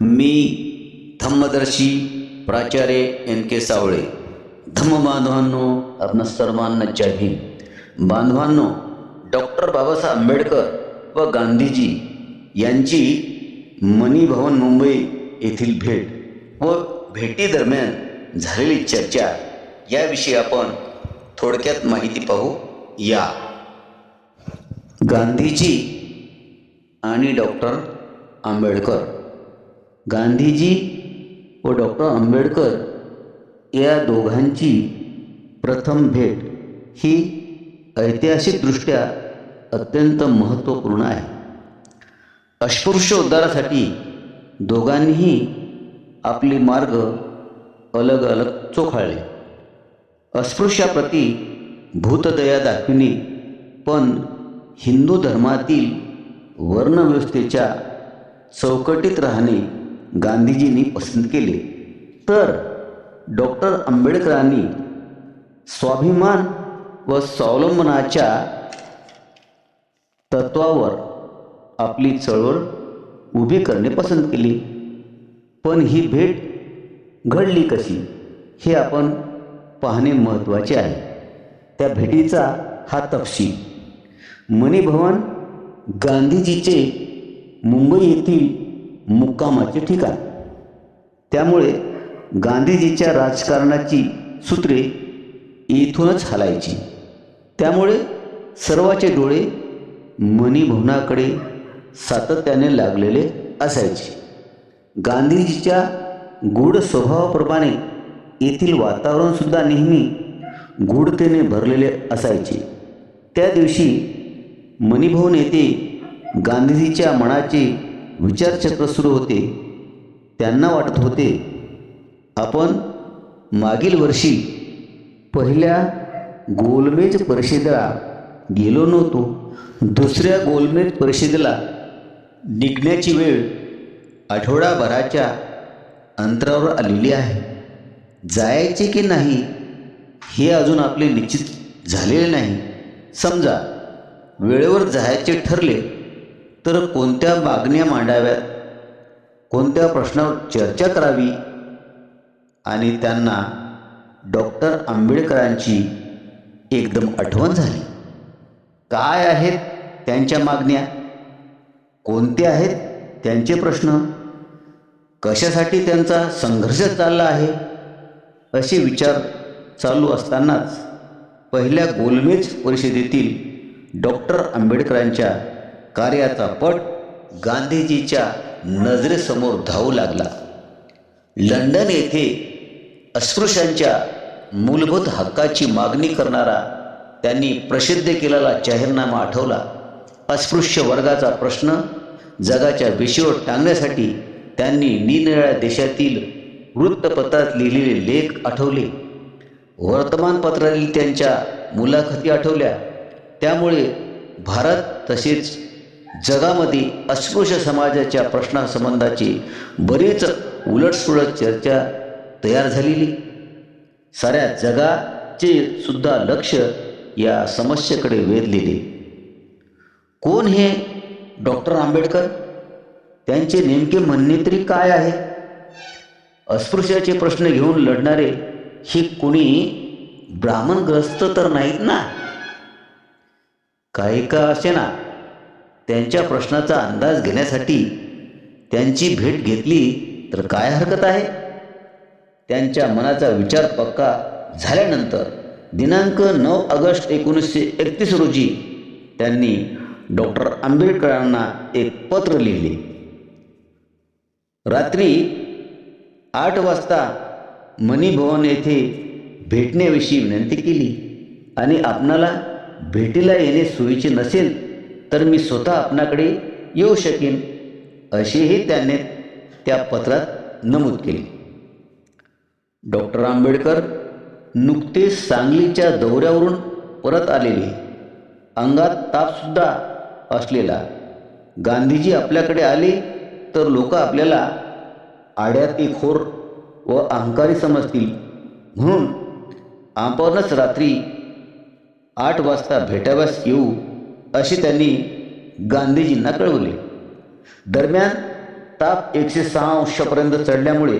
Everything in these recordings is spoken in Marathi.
मी धम्मदर्शी प्राचार्य एन के सावळे. धम्म बांधवांनो आपणा सर्वांना जय भीम. बांधवांनो डॉक्टर बाबासाहेब आंबेडकर व गांधीजी यांची मनी भवन मुंबई येथील भेट व भेटीदरम्यान झालेली चर्चा याविषयी आपण थोडक्यात माहिती पाहू. या. गांधीजी आणि डॉक्टर आंबेडकर. गांधीजी व डॉक्टर आंबेडकर या दोघांची प्रथम भेट ही ऐतिहासिकदृष्ट्या अत्यंत महत्त्वपूर्ण आहे. अस्पृश्य उद्धारासाठी दोघांनीही आपले मार्ग अलग अलग चोखाळले अस्पृश्याप्रती भूतदया दाखविणे पण हिंदू धर्मातील वर्णव्यवस्थेच्या चौकटीत राहणे गांधीजींनी पसंत केले. तर डॉक्टर आंबेडकरांनी स्वाभिमान व स्वावलंबनाच्या तत्वावर आपली चळवळ उभी करणे पसंत केली. पण ही भेट घडली कशी हे आपण पाहणे महत्त्वाचे आहे. त्या भेटीचा हा तपशील. मणिभवन गांधीजीचे मुंबई येथील मुक्कामाचे ठिकाण. त्यामुळे गांधीजीच्या राजकारणाची सूत्रे येथूनच हलायची. त्यामुळे सर्वाचे डोळे मणिभवनाकडे सातत्याने लागलेले असायचे. गांधीजीच्या गूढ स्वभावाप्रमाणे येथील वातावरणसुद्धा नेहमी गूढतेने भरलेले असायचे. त्या दिवशी मणिभवन येथे गांधीजीच्या मनाचे विचारचक्र सुरू होते. त्यांना वाटत होते आपण मागील वर्षी पहिल्या गोलमेज परिषदेला गेलो नव्हतो. दुसऱ्या गोलमेज परिषदेला निघण्याची वेळ आठवडाभराच्या अंतरावर आलेली आहे. जायचे की नाही हे अजून आपले निश्चित झालेले नाही. समजा वेळेवर जायचे ठरले तर कोणत्या मागण्या मांडाव्यात? कोणत्या प्रश्नावर चर्चा करावी? आणि त्यांना डॉक्टर आंबेडकरांची एकदम आठवण झाली. काय आहेत त्यांच्या मागण्या? कोणते आहेत त्यांचे प्रश्न? कशासाठी त्यांचा संघर्ष चालला आहे? असे विचार चालू असतानाच पहिल्या गोलमेज परिषदेतील डॉक्टर आंबेडकरांच्या कार्याचा पट गांधीजीच्या नजरेसमोर धावू लागला. लंडन येथे अस्पृश्यांच्या मूलभूत हक्काची मागणी करणारा त्यांनी प्रसिद्ध केलेला जाहीरनामा आठवला. अस्पृश्य वर्गाचा प्रश्न जगाच्या विषयावर टांगण्यासाठी त्यांनी निरनिराळ्या देशातील वृत्तपत्रात लिहिलेले लेख आठवले. वर्तमानपत्रातील त्यांच्या मुलाखती आठवल्या. त्यामुळे भारत तसेच जगामध्ये अस्पृश्य समाजाच्या प्रश्नासंबंधाची बरीच उलटसुलट चर्चा तयार झालेली. साऱ्या जगाचे सुद्धा लक्ष या समस्येकडे वेधलेले. कोण हे? डॉक्टर आंबेडकर? त्यांचे नेमके म्हणणे तरी काय आहे? अस्पृश्याचे प्रश्न घेऊन लढणारे हे कोणी ब्राह्मणग्रस्त तर नाहीत ना? काही का असे ना? त्यांच्या प्रश्नाचा अंदाज घेण्यासाठी त्यांची भेट घेतली तर काय हरकत आहे? त्यांच्या मनाचा विचार पक्का झाल्यानंतर दिनांक नऊ ऑगस्ट एकोणीसशे एकतीस रोजी त्यांनी डॉक्टर आंबेडकरांना एक पत्र लिहिले. रात्री आठ वाजता मणिभवन येथे भेटण्याविषयी विनंती केली आणि आपणाला भेटीला येणे सोयीचे नसेल तर मी स्वतः आपणाकडे येऊ शकेन असेही त्याने त्या पत्रात नमूद केले. डॉक्टर आंबेडकर नुकतेच सांगलीच्या दौऱ्यावरून परत आलेले. अंगात तापसुद्धा असलेला. गांधीजी आपल्याकडे आले तर लोक आपल्याला आड्यातीखोर व अहंकारी समजतील. म्हणून आपणच रात्री आठ वाजता भेटाव्यास येऊ असे त्यांनी गांधीजींना कळवले. दरम्यान ताप एकशे सहा अंशापर्यंत चढल्यामुळे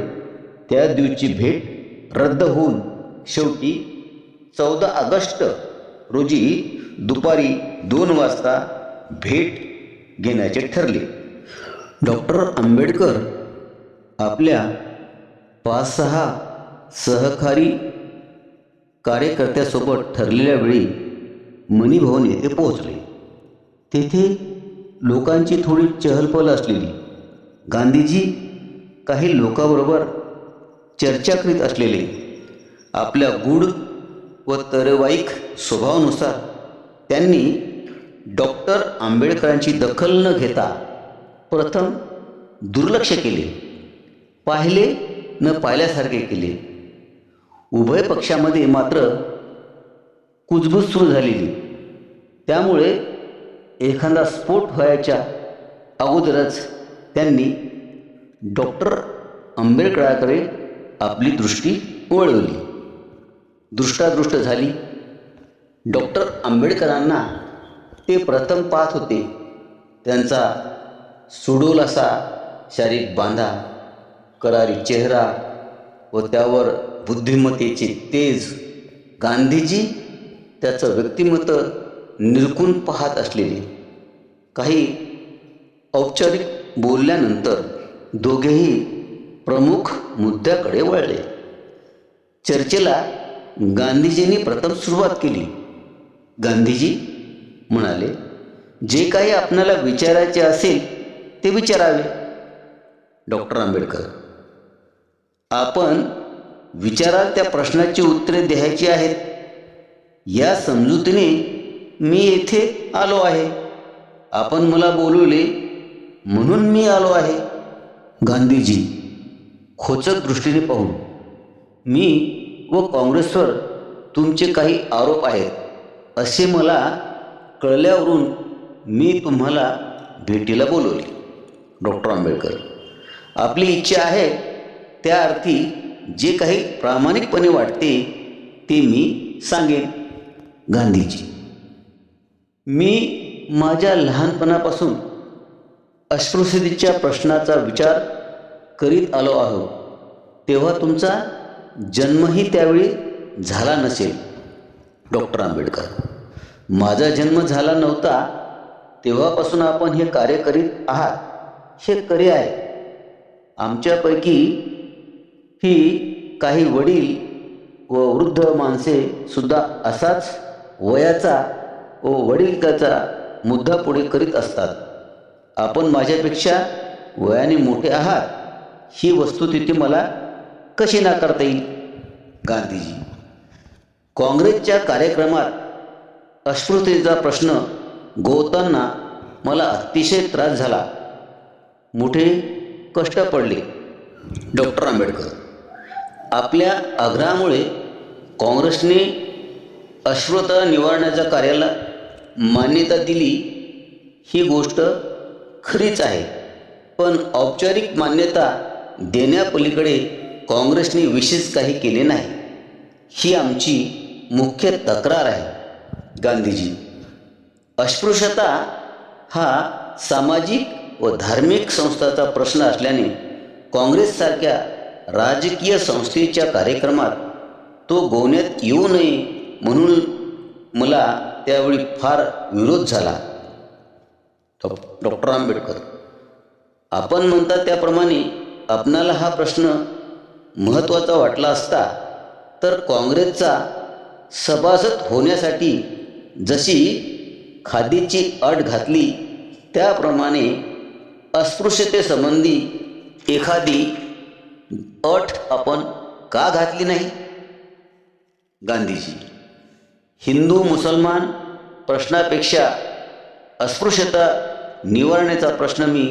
त्या दिवशी भेट रद्द होऊन शेवटी चौदा ऑगस्ट रोजी दुपारी दोन वाजता भेट घेण्याचे ठरले. डॉक्टर आंबेडकर आपल्या पाच सहा सहकारी कार्यकर्त्यासोबत ठरलेल्या वेळी मणिभवन येथे पोहोचले. तेथे लोकांची थोडी चहलपहल असलेली. गांधीजी काही लोकांबरोबर चर्चा करीत असलेले. आपल्या गूढ व तरवाईक स्वभावानुसार त्यांनी डॉक्टर आंबेडकरांची दखल न घेता प्रथम दुर्लक्ष केले. पाहिले न पाहिल्यासारखे केले. उभय पक्षामध्ये मात्र कुजबूज सुरू झालेली. त्यामुळे एखादा स्फोट व्हायच्या अगोदरच त्यांनी डॉक्टर आंबेडकराकडे आपली दृष्टी वळवली. दृष्टादृष्ट झाली. डॉक्टर आंबेडकरांना ते प्रथम पाहत होते. त्यांचा सुडोल असा शारीरिक बांधा करारी चेहरा व त्यावर बुद्धिमत्तेचे तेज. गांधीजी त्याचं व्यक्तिमत्व निरकून पाहत असलेले. काही औपचारिक बोलल्यानंतर दोघेही प्रमुख मुद्द्याकडे वळले. चर्चेला गांधीजींनी प्रथम सुरुवात केली. गांधीजी म्हणाले जे काही आपणाला विचारायचे असेल ते विचारावे. डॉक्टर आंबेडकर आपण विचाराल त्या प्रश्नाची उत्तरे द्यायची आहेत. या समजुतीने मी येथे आलो आहे. आपण मला बोलवले म्हणून मी आलो आहे. गांधीजी खोचक दृष्टीने पाहून मी व काँग्रेसवर तुमचे काही आरोप आहेत असे मला कळल्यावरून मी तुम्हाला भेटीला बोलवले. डॉक्टर आंबेडकर आपली इच्छा आहे त्या अर्थी जे काही प्रामाणिकपणे वाटते ते मी सांगेन. गांधीजी मी माझ्या लहानपणापासून अस्पृश्यतेच्या प्रश्नाचा विचार करीत आलो आहो. तेव्हा तुमचा जन्मही त्यावेळी झाला नसेल डॉक्टर आंबेडकर. माझा जन्म झाला नव्हता तेव्हापासून आपण हे कार्य करीत आहात हे खरे आहे. आमच्यापैकी ही काही वडील व वृद्ध माणसे सुद्धा असाच वयाचा हो, व वडीलकाचा मुद्दा पुढे करीत असतात. आपण माझ्यापेक्षा वयाने मोठे आहात. ही वस्तुस्थिती मला कशी नाकारता येईल? गांधीजी. काँग्रेसच्या कार्यक्रमात अस्पृश्यतेचा प्रश्न गोवताना मला अतिशय त्रास झाला. मोठे कष्ट पडले. डॉक्टर आंबेडकर आपल्या आग्रहामुळे काँग्रेसने अस्पृश्यता निवारण्याच्या कार्याला मान्यता दिली ही गोष्ट खरीच आहे. पण औपचारिक मान्यता देण्यापलीकडे काँग्रेसने विशेष काही केले नाही. ही आमची मुख्य तक्रार आहे. गांधीजी अस्पृश्यता हा सामाजिक व धार्मिक संस्थाचा प्रश्न असल्याने काँग्रेससारख्या राजकीय संस्थेच्या कार्यक्रमात तो गोवण्यात येऊ नये म्हणून मला त्यावेळी फार विरोध झाला. डॉ- डॉक्टर आंबेडकर आपण म्हणता त्याप्रमाणे आपणाला हा प्रश्न महत्त्वाचा वाटला असता तर काँग्रेसचा सभासद होण्यासाठी जशी खादीची अट घातली त्याप्रमाणे अस्पृश्यतेसंबंधी एखादी अट आपण का घातली नाही? गांधीजी हिंदू मुसलमान प्रश्नापेक्षा अस्पृश्यता निवारण्याचा प्रश्न मी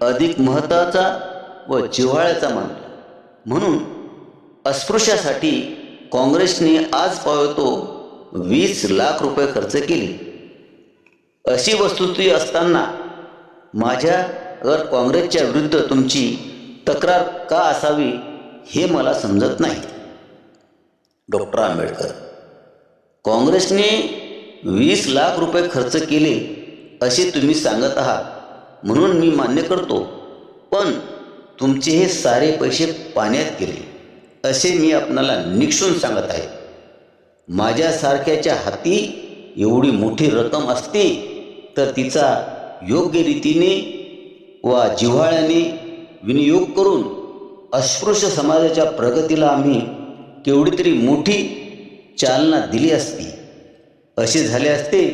अधिक महत्त्वाचा व जिव्हाळ्याचा मानतो. म्हणून अस्पृश्यासाठी काँग्रेसने आज पावतो वीस लाख रुपये खर्च केले. अशी वस्तुस्थिती असताना माझ्यावर काँग्रेसच्या विरुद्ध तुमची तक्रार का असावी हे मला समजत नाही. डॉक्टर आंबेडकर काँग्रेसने वीस लाख रुपये खर्च केले असे तुम्ही सांगत आहात. म्हणून मी मान्य करतो. पण तुमचे हे सारे पैसे पाण्यात गेले असे मी आपणाला निक्षून सांगत आहे. माझ्यासारख्याच्या हाती एवढी मोठी रक्कम असते तर तिचा योग्य रीतीने वा जिव्हाळ्याने विनियोग करून अस्पृश्य समाजाच्या प्रगतीला आम्ही केवढी तरी मोठी चालना दिली असती. असे झाले असते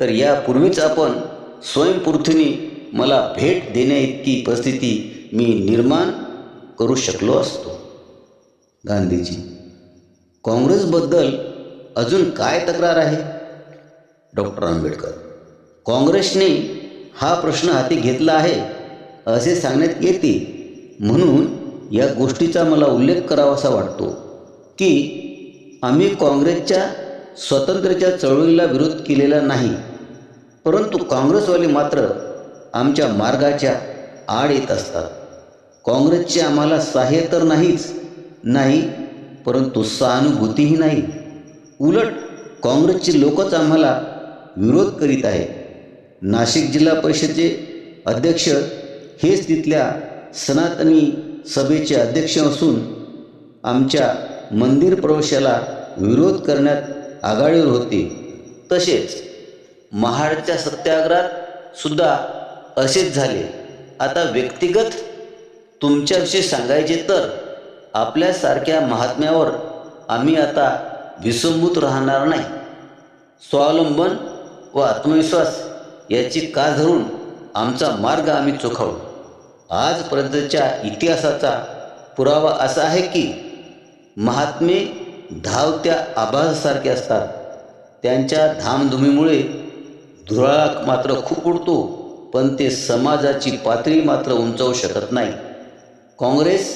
तर यापूर्वीच आपण स्वयंपूर्थीने मला भेट देण्याइतकी परिस्थिती मी निर्माण करू शकलो असतो. गांधीजी काँग्रेसबद्दल अजून काय तक्रार आहे? डॉक्टर आंबेडकर काँग्रेसने हा प्रश्न हाती घेतला आहे असे सांगण्यात येते. म्हणून या गोष्टीचा मला उल्लेख करावासा वाटतो की आम्ही काँग्रेसच्या स्वातंत्र्याच्या चळवळीला विरोध केलेला नाही. परंतु काँग्रेसवाले मात्र आमच्या मार्गाच्या आड येत असतात. काँग्रेसचे आम्हाला सहाय्य तर नाहीच नाही परंतु सहानुभूतीही नाही. उलट काँग्रेसचे लोकच आम्हाला विरोध करीत आहे नाशिक जिल्हा परिषदेचे अध्यक्ष हेच तिथल्या सनातनी सभेचे अध्यक्ष असून आमच्या मंदिर प्रवेशाला विरोध करण्यात आघाडीवर होती. तसेच महाडच्या सत्याग्रहात सुद्धा असेच झाले. आता व्यक्तिगत तुमच्याविषयी सांगायचे तर आपल्यासारख्या महात्म्यावर आम्ही आता विसंबूत राहणार नाही. स्वावलंबन व आत्मविश्वास याची का धरून आमचा मार्ग आम्ही चोखावू? आजपर्यंतच्या इतिहासाचा पुरावा असा आहे की महात्मे धावत्या आभासारखे असतात. त्यांच्या धामधुमीमुळे धुराळाक मात्र खूप उडतो पण ते समाजाची पातळी मात्र उंचावू शकत नाही. काँग्रेस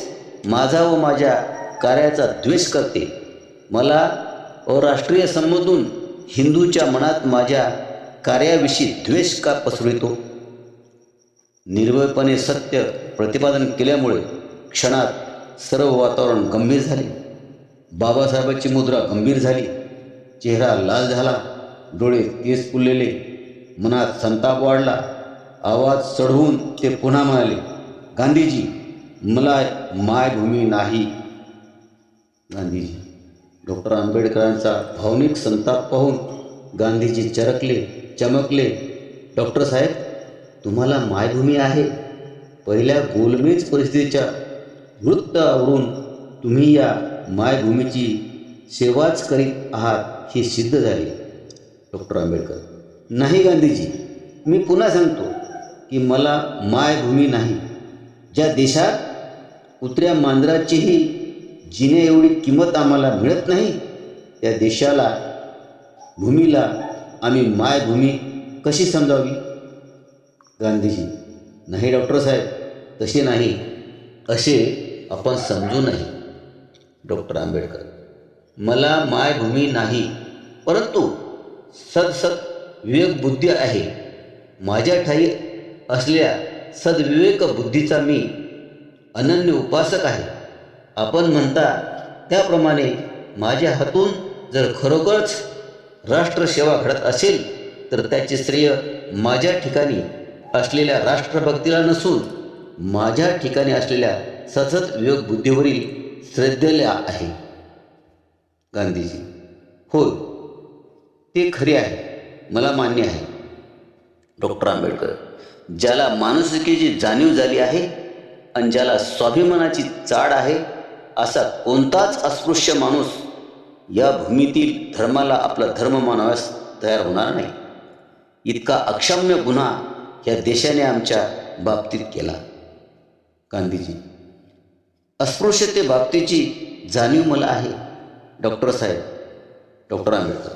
माझा व माझ्या कार्याचा द्वेष करते. मला अराष्ट्रीय संबोधून हिंदूच्या मनात माझ्या कार्याविषयी द्वेष का पसरवितो? निर्भयपणे सत्य प्रतिपादन केल्यामुळे क्षणात सर्व वातावरण गंभीर झाले. बाबासाहेबांची मुद्रा गंभीर झाली. चेहरा लाल झाला. डोळे तेज फुललेले. मनात संताप वाढला. आवाज चढवून ते पुन्हा म्हणाले गांधीजी मला मायभूमी नाही. गांधीजी डॉक्टर आंबेडकरांचा भावनिक संताप पाहून गांधीजी चरकले चमकले. डॉक्टर साहेब तुम्हाला मायभूमी आहे. पहिल्या गोलमेज परिस्थितीच्या वृत्तावरून तुम्ही या मायभूमीची सेवाच करीत आहात हे सिद्ध झाले. डॉक्टर आंबेडकर नाही गांधीजी मी पुन्हा सांगतो की मला मायभूमी नाही. ज्या देशात कुत्र्या मांजराचीही जिने एवढी किंमत आम्हाला मिळत नाही त्या देशाला भूमीला आम्ही मायभूमी कशी समजावी? गांधीजी नाही डॉक्टर साहेब तसे नाही. असे आपण समजू नये डॉक्टर आंबेडकर. मला मायभूमी नाही परंतु सदसद विवेक बुद्धी आहे. माझ्या ठाई असलेल्या सद्विवेक बुद्धीचा मी अनन्य उपासक आहे. आपण म्हणता त्याप्रमाणे माझ्या हातून जर खरोखरच राष्ट्रसेवा घडत असेल तर त्याचे श्रेय माझ्या ठिकाणी असलेल्या राष्ट्रभक्तीला नसून माझ्या ठिकाणी असलेल्या सतत विवेक बुद्धीवरील श्रद्धेला आहे. गांधीजी. होय. ते खरे आहे. मला मान्य आहे. डॉक्टर आंबेडकर ज्याला मानसिकेची जाणीव झाली आहे आणि ज्याला स्वाभिमानाची चाड आहे असा कोणताच अस्पृश्य माणूस या भूमीतील धर्माला आपला धर्म मानवास तयार होणार नाही. इतका अक्षम्य गुन्हा या देशाने आमच्या बाबतीत केला. गांधीजी. अस्पृश्यते बाबतीची जाणीव मला आहे. डॉक्टर साहेब डॉक्टर आंबेडकर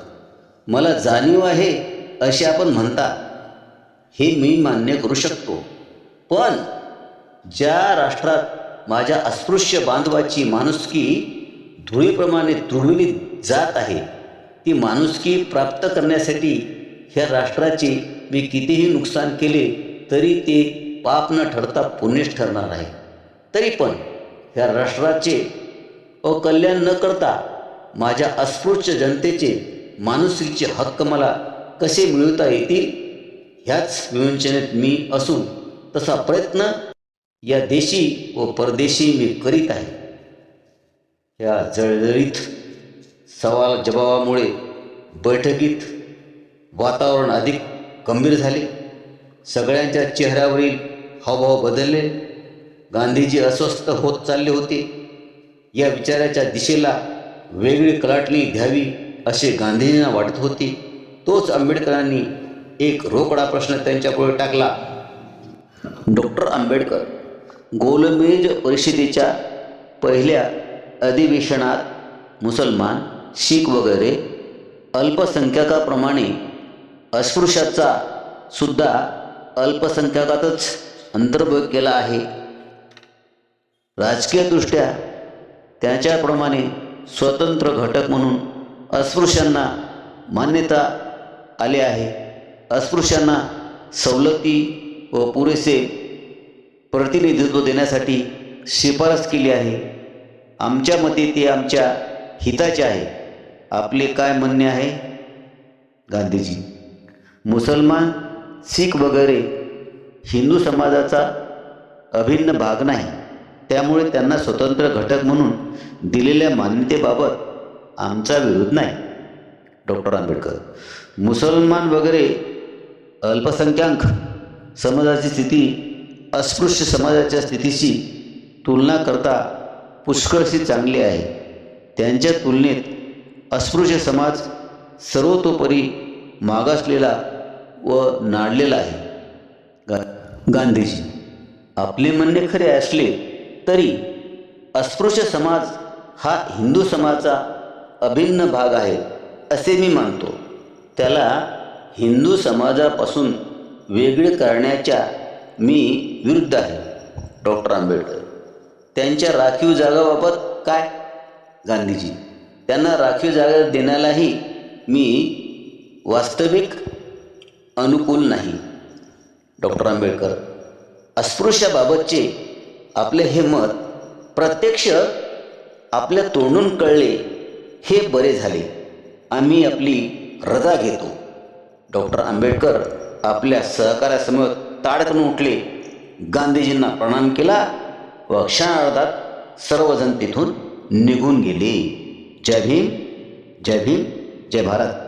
मला जाणीव आहे असे आपण म्हणता हे मी मान्य करू शकतो. पण ज्या राष्ट्रात माझ्या अस्पृश्य बांधवाची माणुसकी धुळीप्रमाणे तुडविली जात आहे ती माणुसकी प्राप्त करण्यासाठी ह्या राष्ट्राचे मी कितीही नुकसान केले तरी ते पाप न ठरता पुण्यच ठरणार आहे. तरी पण ह्या राष्ट्राचे अकल्याण न करता माझ्या अस्पृश्य जनतेचे माणुसकीचे हक्क मला कसे मिळवता येतील? ह्याच विवंचनेत मी असून तसा प्रयत्न या देशी व परदेशी मी करीत आहे. या जळजळीत सवाल जबाबामुळे बैठकीत वातावरण अधिक गंभीर झाले. सगळ्यांच्या चेहऱ्यावरील हावभाव बदलले. गांधीजी अस्वस्थ होत चालले होते. या विचाराच्या दिशेला वेगळी कलाटणी द्यावी असे गांधीजींना वाटत होते. तोच आंबेडकरांनी एक रोकडा प्रश्न त्यांच्यापुढे टाकला. डॉक्टर आंबेडकर गोलमेज परिषदेच्या पहिल्या अधिवेशनात मुसलमान शीख वगैरे अल्पसंख्याकाप्रमाणे अस्पृश्याचा सुद्धा अल्पसंख्याकातच अंतर्भोग केला आहे. राजकीयदृष्ट्या त्याच्याप्रमाणे स्वतंत्र घटक म्हणून अस्पृश्यांना मान्यता आली आहे. अस्पृश्यांना सवलती व पुरेसे प्रतिनिधित्व देण्यासाठी शिफारस केली आहे. आमच्या मते ते आमच्या हिताचे आहे. आपले काय म्हणणे आहे? गांधीजी मुसलमान शीख वगैरे हिंदू समाजाचा अभिन्न भाग नाही. त्यामुळे त्यांना स्वतंत्र घटक म्हणून दिलेल्या मान्यतेबाबत आमचा विरोध नाही. डॉक्टर आंबेडकर मुसलमान वगैरे अल्पसंख्याक समाजाची स्थिती अस्पृश्य समाजाच्या स्थितीशी तुलना करता पुष्कळशी चांगली आहे. त्यांच्या तुलनेत अस्पृश्य समाज सर्वतोपरी मागासलेला व नाडलेला आहे. गा गांधीजी आपले म्हणणे खरे असले तरी अस्पृश्य समाज हा हिंदू समाजाचा अभिन्न भाग आहे असे मी मानतो. त्याला हिंदू समाजापासून वेगळे करण्याच्या मी विरुद्ध आहे डॉक्टर आंबेडकर. त्यांच्या राखीव जागाबाबत काय? गांधीजी त्यांना राखीव जागा देण्यालाही मी वास्तविक अनुकूल नाही. डॉक्टर आंबेडकर अस्पृश्याबाबतचे आपले हे मत प्रत्यक्ष आपल्या तोंडून कळले हे बरे झाले. आम्ही आपली रजा घेतो. डॉक्टर आंबेडकर आपल्या सहकार्यासमोर ताडकन उठले. गांधीजींना प्रणाम केला व क्षणार्धात सर्वजण तिथून निघून गेले. जय भीम जय भीम जय भारत.